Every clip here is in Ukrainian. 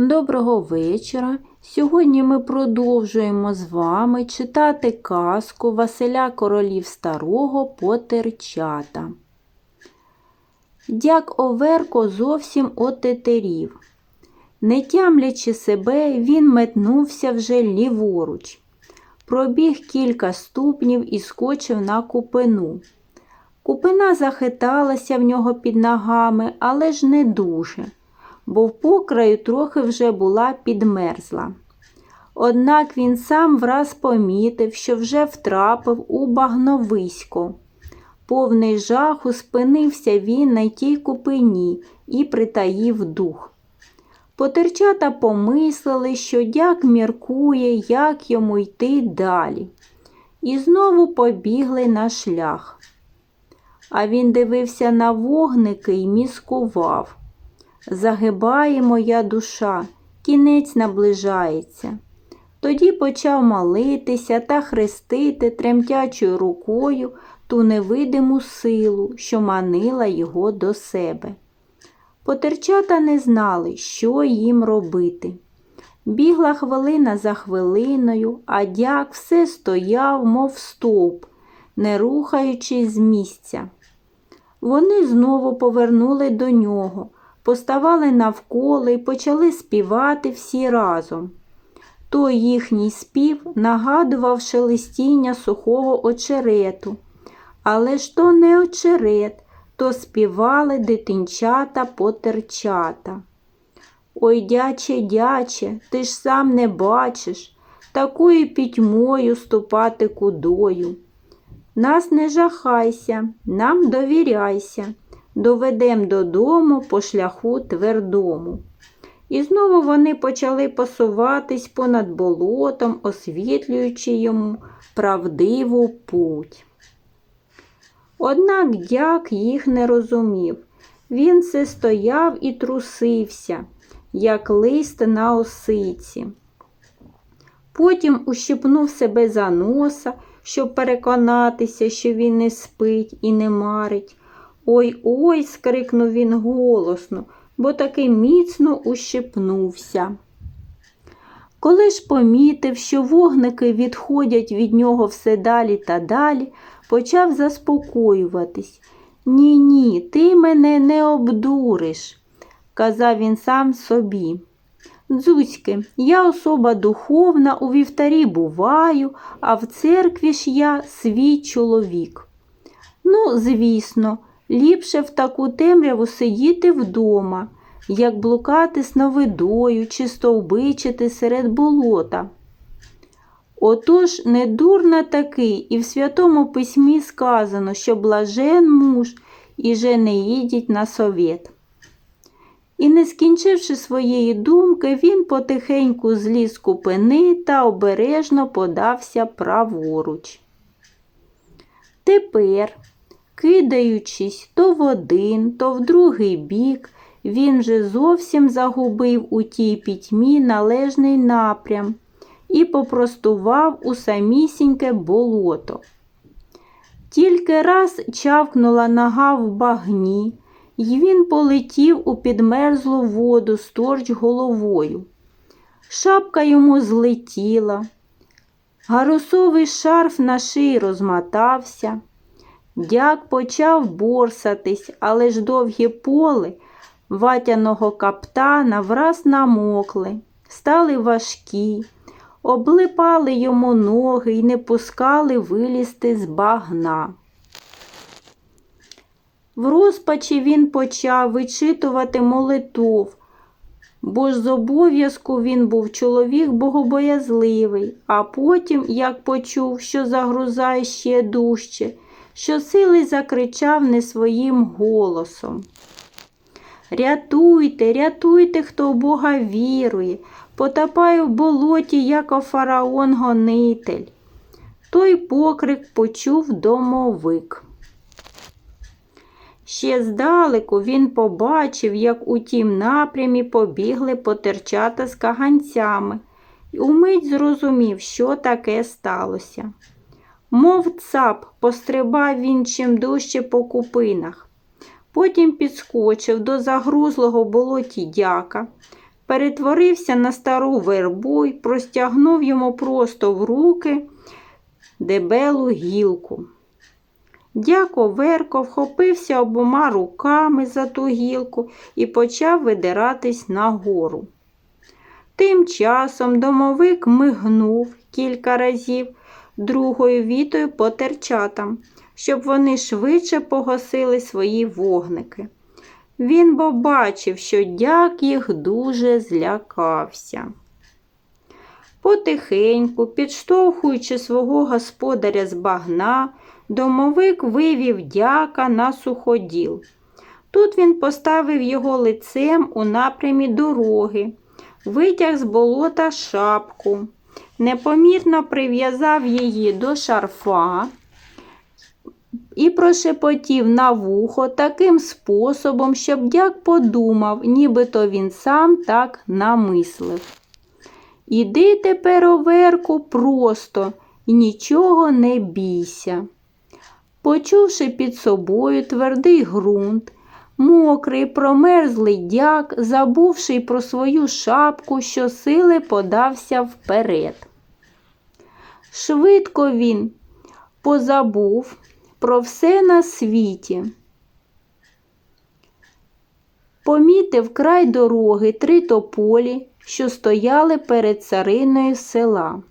Доброго вечора. Сьогодні ми продовжуємо з вами читати казку Василя Королів Старого Потерчата. Дяк Оверко зовсім отетерів. Не тямлячи себе, він метнувся вже ліворуч. Пробіг кілька ступнів і скочив на купину. Купина захиталася в нього під ногами, але ж не дуже бо в покраю трохи вже була підмерзла. Однак він сам враз помітив, що вже втрапив у багновисько. Повний жаху спинився він на тій купині і притаїв дух. Потерчата помислили, що дяк міркує, як йому йти далі, і знову побігли на шлях. А він дивився на вогники і міскував. Загибає моя душа, кінець наближається. Тоді почав молитися та хрестити тремтячою рукою ту невидиму силу, що манила його до себе. Потерчата не знали, що їм робити. Бігла хвилина за хвилиною, а дяк все стояв, мов стовп, не рухаючись з місця. Вони знову повернули до нього поставали навколо і почали співати всі разом. Той їхній спів нагадував шелестіння сухого очерету, але ж то не очерет, то співали дитинчата потерчата. Ой, дяче, дяче, ти ж сам не бачиш, такою пітьмою ступати кудою. Нас не жахайся, нам довіряйся доведем додому по шляху твердому. І знову вони почали посуватись понад болотом, освітлюючи йому правдиву путь. Однак дяк їх не розумів. Він все стояв і трусився, як лист на осиці. Потім ущипнув себе за носа, щоб переконатися, що він не спить і не марить. Ой ой, скрикнув він голосно, бо таки міцно ущипнувся. Коли ж помітив, що вогники відходять від нього все далі та далі, почав заспокоюватись. Ні, ні, ти мене не обдуриш, казав він сам собі. Дзузьки, я особа духовна, у вівтарі буваю, а в церкві ж я свій чоловік. Ну, звісно, Ліпше в таку темряву сидіти вдома, як блукати сновидою чи стовбичити серед болота. Отож недурна такий, і в Святому Письмі сказано, що блажен муж і жени їдіть на совєт. І, не скінчивши своєї думки, він потихеньку зліз купини та обережно подався праворуч. Тепер Кидаючись то в один, то в другий бік, він же зовсім загубив у тій пітьмі належний напрям і попростував у самісіньке болото. Тільки раз чавкнула нога в багні, і він полетів у підмерзлу воду сторч головою. Шапка йому злетіла, гарусовий шарф на шиї розмотався. Дяк почав борсатись, але ж довгі поли ватяного каптана враз намокли, стали важкі, облипали йому ноги і не пускали вилізти з багна. В розпачі він почав вичитувати молитов, бо ж з обов'язку він був чоловік богобоязливий, а потім, як почув, що загрузає ще дужче, щосили закричав не своїм голосом. Рятуйте, рятуйте, хто в Бога вірує, потапаю в болоті, як фараон гонитель. Той покрик почув домовик. Ще здалеку він побачив, як у тім напрямі побігли потерчата з каганцями, і умить зрозумів, що таке сталося. Мов цап, пострибав він чим дужче по купинах. Потім підскочив до загрузлого болоті дяка, перетворився на стару вербу й простягнув йому просто в руки дебелу гілку. Дяко Верко вхопився обома руками за ту гілку і почав видиратись нагору. Тим часом домовик мигнув кілька разів другою вітою по терчатам, щоб вони швидше погасили свої вогники. Він бо бачив, що дяк їх дуже злякався. Потихеньку, підштовхуючи свого господаря з багна, домовик вивів дяка на суходіл. Тут він поставив його лицем у напрямі дороги, витяг з болота шапку, непомірно прив'язав її до шарфа і прошепотів на вухо таким способом, щоб дяк подумав, нібито він сам так намислив. Іди тепер, оверку, просто і нічого не бійся. Почувши під собою твердий ґрунт, мокрий, промерзлий дяк, забувши про свою шапку, щосили подався вперед. Швидко він позабув про все на світі. Помітив край дороги три тополі, що стояли перед цариною села.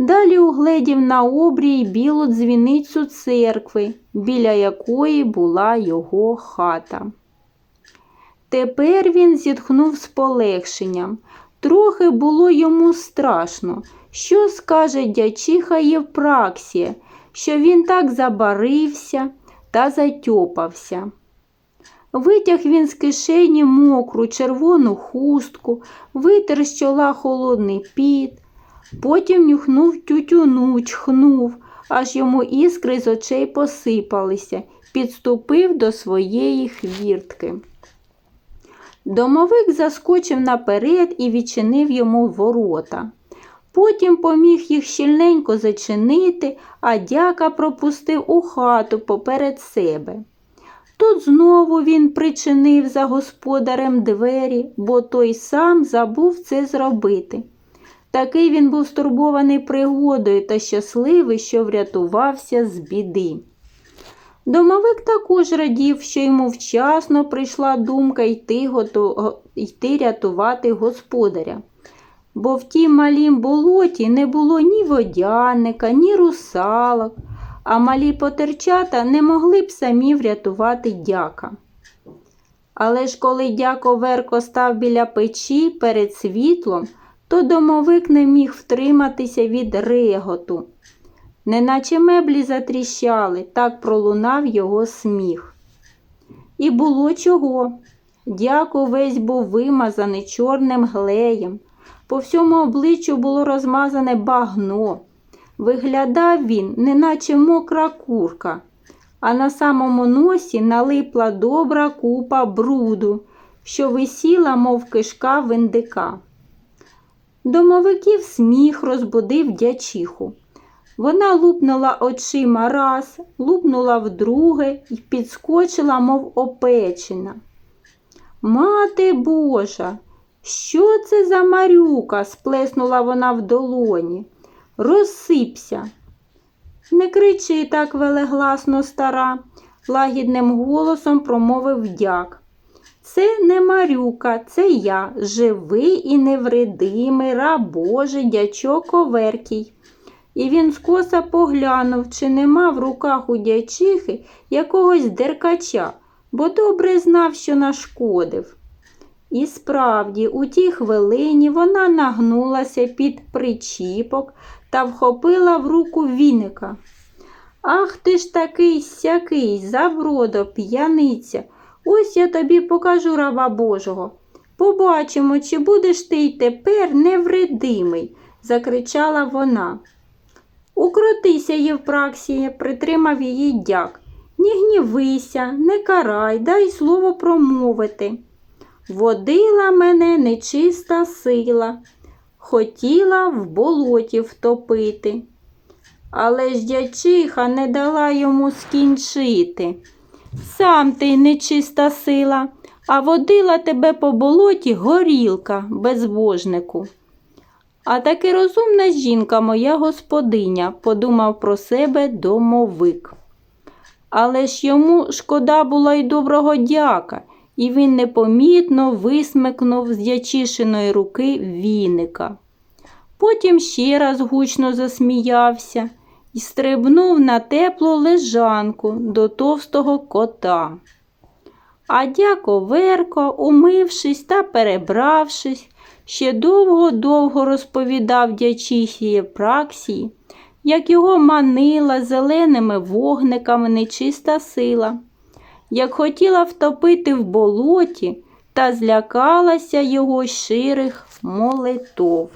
Далі угледів на обрії білу дзвіницю церкви, біля якої була його хата. Тепер він зітхнув з полегшенням. Трохи було йому страшно, що скаже дячиха Євпраксія, що він так забарився та затьопався. Витяг він з кишені мокру червону хустку, витер з чола холодний піт, потім нюхнув тютюну, чхнув, аж йому іскри з очей посипалися, підступив до своєї хвіртки. Домовик заскочив наперед і відчинив йому ворота. Потім поміг їх щільненько зачинити, а дяка пропустив у хату поперед себе. Тут знову він причинив за господарем двері, бо той сам забув це зробити. Такий він був стурбований пригодою та щасливий, що врятувався з біди. Домовик також радів, що йому вчасно прийшла думка йти, гото... йти рятувати господаря. Бо в тім малім болоті не було ні водяника, ні русалок, а малі потерчата не могли б самі врятувати дяка. Але ж коли дяко Верко став біля печі перед світлом, то домовик не міг втриматися від реготу. Неначе меблі затріщали, так пролунав його сміх. І було чого. Дяко весь був вимазаний чорним глеєм. По всьому обличчю було розмазане багно. Виглядав він, неначе мокра курка, а на самому носі налипла добра купа бруду, що висіла, мов кишка виндика. Домовиків сміх розбудив дячиху. Вона лупнула очима раз, лупнула вдруге і підскочила, мов опечена. Мати Божа, що це за марюка? сплеснула вона в долоні. Розсипся. Не кричи так велегласно, стара, лагідним голосом промовив дяк. Це не Марюка, це я, живий і невредимий раб Божий дячок Оверкій. І він скоса поглянув, чи нема в руках у дячихи якогось деркача, бо добре знав, що нашкодив. І справді, у тій хвилині вона нагнулася під причіпок та вхопила в руку віника. Ах ти ж такий сякий, забродо, п'яниця. Ось я тобі покажу раба Божого. Побачимо, чи будеш ти й тепер невредимий, закричала вона. Укротися, Євпраксія, притримав її дяк. Не гнівися, не карай, дай слово промовити. Водила мене нечиста сила, хотіла в болоті втопити. Але ж дячиха не дала йому скінчити. Сам ти нечиста сила, а водила тебе по болоті горілка, безбожнику. А таки розумна жінка, моя господиня, подумав про себе домовик. Але ж йому шкода була й доброго дяка, і він непомітно висмикнув з дячишиної руки віника. Потім ще раз гучно засміявся і стрибнув на теплу лежанку до товстого кота. А дяко Верко, умившись та перебравшись, ще довго-довго розповідав дячісіє праксії, як його манила зеленими вогниками нечиста сила, як хотіла втопити в болоті та злякалася його ширих молитов.